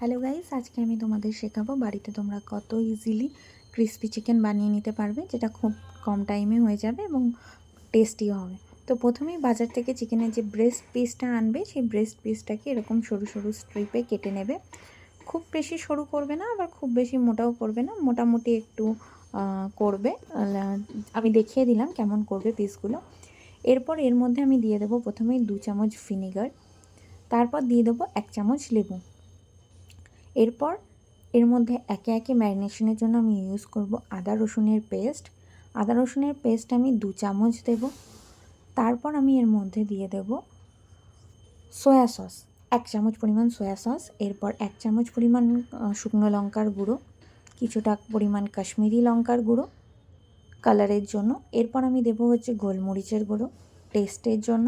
Hello guys আজকে আমি তোমাদের শেখাবো বাড়িতে তোমরা কত ইজিলি ক্রিস্পি চিকেন বানিয়ে নিতে পারবে, যেটা খুব কম টাইমে হয়ে যাবে এবং টেস্টিও হবে। তো প্রথমেই বাজার থেকে চিকেনের যে ব্রেস্ট পিসটা আনবে, সেই ব্রেস্ট পিসটাকে এরকম সরু সরু স্ট্রিপে কেটে নেবে। খুব বেশি সরু করবে না, আবার খুব বেশি মোটাও করবে না, মোটামুটি একটু করবে। আমি দেখিয়ে দিলাম কেমন করবে পিসগুলো এরপর এর মধ্যে আমি দিয়ে দেবো প্রথমেই দু চামচ ভিনেগার তারপর দিয়ে দেবো এক চামচ লেবু। এরপর এর মধ্যে একে একে ম্যারিনেশনের জন্য আমি ইউজ করব আদা রসুনের পেস্ট। আদা রসুনের পেস্ট আমি দু চামচ দেব। তারপর আমি এর মধ্যে দিয়ে দেব সয়া সস, এক চামচ পরিমাণ সয়া সস, এরপর এক চামচ পরিমাণ শুকনো লঙ্কার গুঁড়ো, কিছুটা পরিমাণ কাশ্মীরি লঙ্কার গুঁড়ো কালারের জন্য। এরপর আমি দেবো হচ্ছে গোলমরিচের গুঁড়ো টেস্টের জন্য।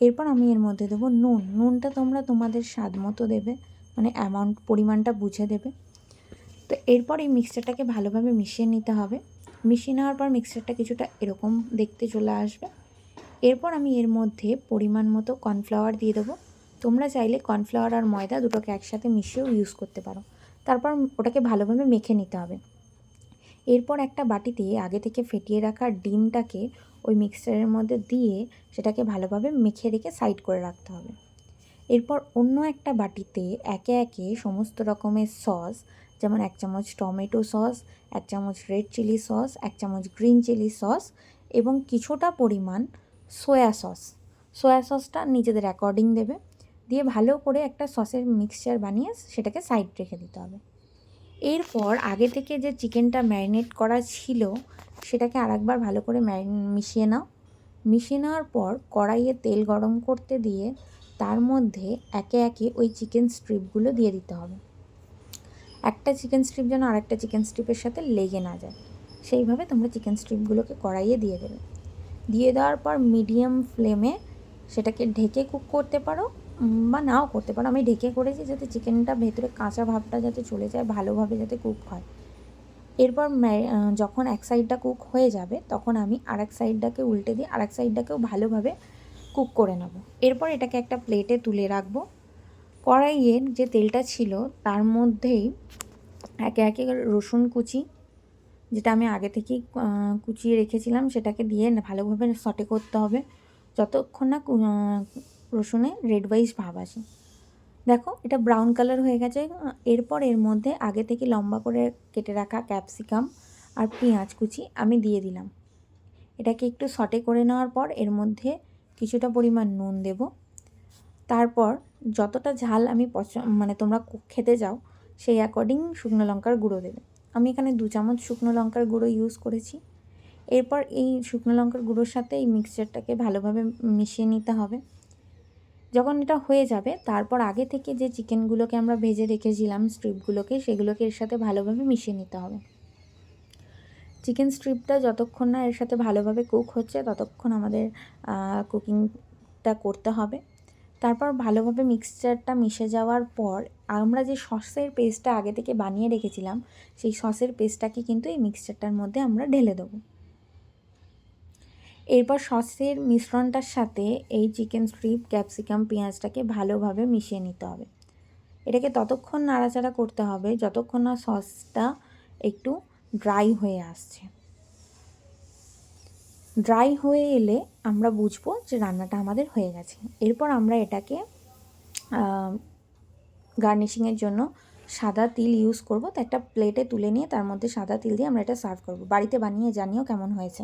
এরপর আমি এর মধ্যে দেবো নুন। নুনটা তোমরা তোমাদের স্বাদ মতো দেবে। মানে অ্যামাউন্ট পরিমাণটা বুঝে দেবে। তো এরপর এই মিক্সচারটাকে ভালোভাবে মিশিয়ে নিতে হবে। মিশিয়ে নেওয়ার পর মিক্সচারটা কিছুটা এরকম দেখতে চলে আসবে। এরপর আমি এর মধ্যে পরিমাণ মতো কর্নফ্লাওয়ার দিয়ে দেবো। তোমরা চাইলে কর্নফ্লাওয়ার আর ময়দা দুটোকে একসাথে মিশিয়েও ইউজ করতে পারো। তারপর ওটাকে ভালোভাবে মেখে নিতে হবে। এরপর একটা বাটিতে আগে থেকে ফেটিয়ে রাখা ডিমটাকে ওই মিক্সচারের মধ্যে দিয়ে সেটাকে ভালোভাবে মেখে রেখে সাইড করে রাখতে হবে। এরপর অন্য একটা বাটিতে একে একে সমস্ত রকমের সস, যেমন এক চামচ টমেটো সস, এক চামচ রেড চিলি সস, এক চামচ গ্রিন চিলি সস এবং কিছুটা পরিমাণ সয়া সস। সয়া সসটা নিজেদের অ্যাকর্ডিং দেবে। দিয়ে ভালো করে একটা সসের মিক্সচার বানিয়ে সেটাকে সাইড রেখে দিতে হবে। এরপর আগে থেকে যে চিকেনটা ম্যারিনেট করা ছিল, সেটাকে আরেকবার ভালো করে মিশিয়ে নাও। মিশিয়ে নেওয়ার পর কড়াইয়ে তেল গরম করতে দিয়ে তার মধ্যে একে একে ওই চিকেন স্ট্রিপগুলো দিয়ে দিতে হবে। একটা চিকেন স্ট্রিপ যেন আরেকটা চিকেন স্ট্রিপের সাথে লেগে না যায়। সেইভাবে তোমরা চিকেন স্ট্রিপগুলোকে কড়াইয়ে দিয়ে দেবে। দিয়ে দেওয়ার পর মিডিয়াম ফ্লেমে সেটাকে ঢেকে কুক করতে পারো বা নাও করতে পারো। আমি ঢেকে করেছি যাতে চিকেনটা ভেতরে কাঁচা ভাবটা যাতে চলে যায়, ভালোভাবে যাতে কুক হয়। এরপর যখন এক সাইডটা কুক হয়ে যাবে, তখন আমি আরেক সাইডটাকে উল্টে দিয়ে, আরেক সাইডটাকেও ভালোভাবে কুক করে নেব। এরপর এটাকে একটা প্লেটে তুলে রাখব। কড়াইয়ের যে তেলটা ছিল, তার মধ্যেই একে একে রসুন কুচি, যেটা আমি আগে থেকেই কুচিয়ে রেখেছিলাম, সেটাকে দিয়ে ভালোভাবে সটে করতে হবে। যতক্ষণ না রসুনে রেড ওয়াইজ ভাব আসে। দেখো, এটা ব্রাউন কালার হয়ে গেছে। এরপর এর মধ্যে আগে থেকে লম্বা করে কেটে রাখা ক্যাপসিকাম আর পেঁয়াজ কুচি আমি দিয়ে দিলাম। এটাকে একটু সটে করে নেওয়ার পর এর মধ্যে কিছুটা পরিমাণ নুন দেব। তারপর যতটা ঝাল আমি পছ মানে তোমরা খেতে যাও সেই অ্যাকর্ডিং শুকনো লঙ্কার গুঁড়ো দেবে। আমি এখানে দু চামচ শুকনো লঙ্কার গুঁড়ো ইউজ করেছি। এরপর এই শুকনো লঙ্কার গুঁড়োর সাথে এই মিক্সচারটাকে ভালোভাবে মিশিয়ে নিতে হবে। যখন এটা হয়ে যাবে, তারপর আগে থেকে যে চিকেনগুলোকে আমরা ভেজে রেখেছিলাম স্ট্রিপগুলোকে সেগুলোকে এর সাথে ভালোভাবে মিশিয়ে নিতে হবে। চিকেন স্ট্রিপটা যতক্ষণ না এর সাথে ভালোভাবে কুক হচ্ছে, ততক্ষণ আমাদের কুকিংটা করতে হবে। তারপর ভালোভাবে মিক্সচারটা মিশে যাওয়ার পর আমরা যে সসের পেস্টটা আগে থেকে বানিয়ে রেখেছিলাম, সেই সসের পেস্টটাকে কিন্তু এই মিক্সচারটার মধ্যে আমরা ঢেলে দেবো। এরপর সসের মিশ্রণটার সাথে এই চিকেন স্ট্রিপ ক্যাপসিকাম পেঁয়াজটাকে ভালোভাবে মিশিয়ে নিতে হবে। এটাকে ততক্ষণ নাড়াচাড়া করতে হবে, যতক্ষণ না সসটা একটু ড্রাই হয়ে আসছে। ড্রাই হয়ে এলে আমরা বুঝব যে রান্নাটা আমাদের হয়ে গেছে। এরপর আমরা এটাকে গার্নিশিংয়ের জন্য সাদা তিল ইউজ করব। তো একটা প্লেটে তুলে নিয়ে তার মধ্যে সাদা তিল দিয়ে আমরা এটা সার্ভ করব। বাড়িতে বানিয়ে জানিও কেমন হয়েছে।